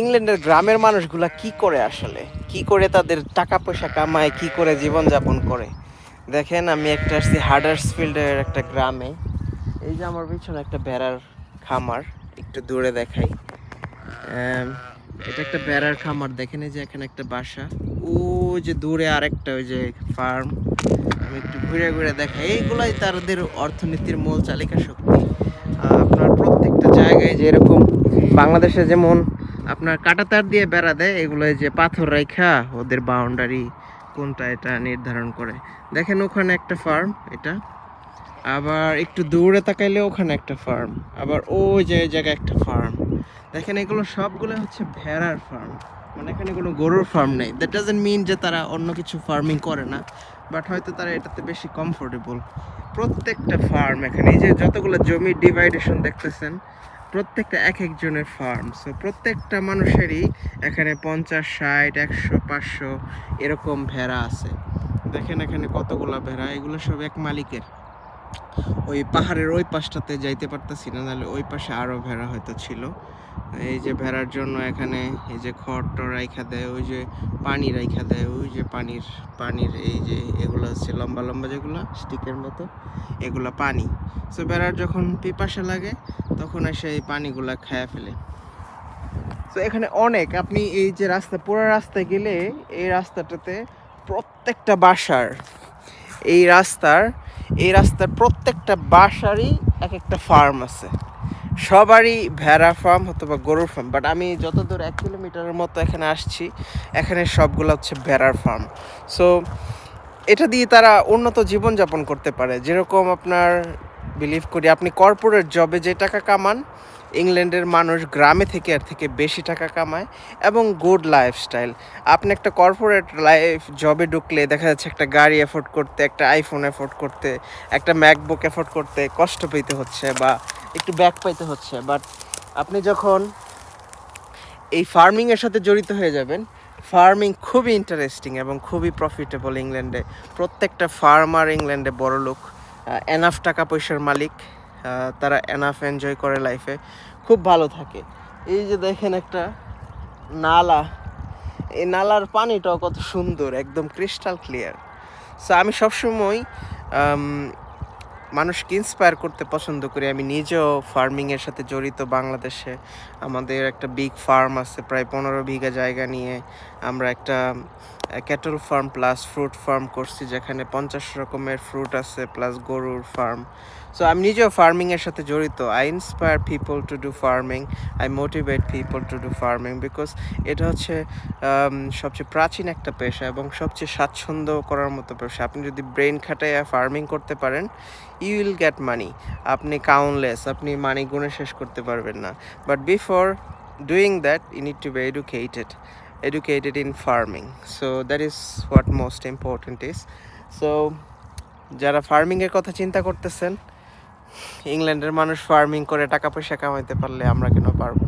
ইংল্যান্ডের গ্রামের মানুষগুলা কি করে আসলে? কি করে তাদের টাকা পয়সা কামায়? কি করে জীবন যাপন করে? দেখেন, আমি একটা আসছি হার্ডার্সফিল্ডের একটা গ্রামে। এই যে আমার পিছনে একটা বেড়ার খামার, একটু দূরে দেখাই। এটা একটা বেড়ার খামার। দেখেন, এই যে এখানে একটা বাসা। ও যে দূরে আরেকটা, ওই যে ফার্ম। আমি একটু ঘুরে ঘুরে দেখাই। এইগুলাই তাদের অর্থনীতির মূল চালিকা শক্তি। আপনার প্রত্যেকটা জায়গায় যেরকম বাংলাদেশে যেমন আপনার কাটা তার দিয়ে বেড়া দেয়, এগুলো যে পাথর রেখা ওদের বাউন্ডারি কোনটা এটা নির্ধারণ করে। দেখেন ওখানে একটা ফার্ম এটা। আবার একটু দূরে তাকাইলে ওখানে একটা ফার্ম আবার ওই যে জায়গায় একটা ফার্ম দেখেন এগুলো সবগুলো হচ্ছে ভেড়ার ফার্ম মানে এখানে কোনো গরুর ফার্ম নেই। দ্যাট ডাজেন্ট মিন যে তারা অন্য কিছু ফার্মিং করে না বাট হয়তো তারা এটাতে বেশি কমফোর্টেবল প্রত্যেকটা ফার্ম এখানে, এই যে যতগুলো জমি ডিভাইডেশন দেখতেছেন প্রত্যেকটা এক একজনের ফার্ম সো প্রত্যেকটা মানুষেরই এখানে পঞ্চাশ, ষাট, একশো, পাঁচশো এরকম ভেড়া আছে। দেখেন এখানে কতগুলো ভেড়া, এগুলো সব এক মালিকের। ওই পাহাড়ের ওই পাশটাতে যাইতে পারতাছি না, নাহলে ওই পাশে আরও ভেড়া হয়তো ছিল। এই যে ভেড়ার জন্য এখানে এই যে খড় রাইখা দেয়, ওই যে পানি রাইখা দেয়, ওই যে পানির পানির এই যে এগুলো হচ্ছে লম্বা লম্বা যেগুলো, স্টিকের মতো, এগুলো পানি। সো ভেড়ার যখন পিপাসা লাগে, তখন এসে এই পানিগুলা খায়া ফেলে। তো এখানে অনেক, আপনি এই যে রাস্তা, পুরো রাস্তায় গেলে এই রাস্তাটাতে প্রত্যেকটা বাসার, এই রাস্তার এই রাস্তার প্রত্যেকটা বাসারই এক একটা ফার্ম আছে। সবারই ভেড়া ফার্ম অথবা গরুর ফার্ম বাট আমি যতদূর এক কিলোমিটারের মতো এখানে আসছি, এখানে সবগুলো হচ্ছে ভেড়ার ফার্ম সো এটা দিয়ে তারা উন্নত জীবনযাপন করতে পারে। যেরকম আপনার বিলিভ করি, আপনি কর্পোরেট জবে যে টাকা কামান ইংল্যান্ডের মানুষ গ্রামে থেকে আর থেকে বেশি টাকা কামায় এবং গুড লাইফস্টাইল আপনি একটা কর্পোরেট লাইফ জবে ঢুকলে দেখা যাচ্ছে একটা গাড়ি এফোর্ড করতে, একটা আইফোন এফোর্ড করতে, একটা ম্যাকবুক এফোর্ড করতে কষ্ট পেতে হচ্ছে বা একটু ব্যাক পাইতে হচ্ছে। বাট আপনি যখন এই ফার্মিংয়ের সাথে জড়িত হয়ে যাবেন ফার্মিং খুবই ইন্টারেস্টিং এবং খুবই প্রফিটেবল ইংল্যান্ডে। প্রত্যেকটা ফার্মার ইংল্যান্ডে বড় লোক এনাফ টাকা পয়সার মালিক। তারা এনাফ এনজয় করে লাইফে খুব ভালো থাকে। এই যে দেখেন একটা নালা। এই নালার পানিটাও কত সুন্দর, একদম ক্রিস্টাল ক্লিয়ার সো আমি সবসময় মানুষকে ইন্সপায়ার করতে পছন্দ করি। আমি নিজেও ফার্মিংয়ের সাথে জড়িত বাংলাদেশে। আমাদের একটা বিগ ফার্ম আছে, প্রায় পনেরো বিঘা জায়গা নিয়ে। আমরা একটা cattle farm plus fruit farm করছি, যেখানে পঞ্চাশ রকমের ফ্রুট আছে প্লাস গরুর ফার্ম সো আমি নিজেও ফার্মিংয়ের সাথে জড়িত। I inspire people to do farming I motivate people to do farming because এটা হচ্ছে সবচেয়ে প্রাচীন একটা পেশা এবং সবচেয়ে স্বাচ্ছন্দ্য করার মতো পেশা। আপনি যদি ব্রেন খাটাইয়া ফার্মিং করতে পারেন ইউ উইল গেট মানি আপনি কাউন্টলেস আপনি মানি গুণে শেষ করতে পারবেন না। But before doing that you need to be educated educated in farming so that is what most important is so যারা ফার্মিংয়ের কথা চিন্তা করতেছেন ইংল্যান্ডের মানুষ ফার্মিং করে টাকা পয়সা কামাইতে পারলে আমরা কেন পারব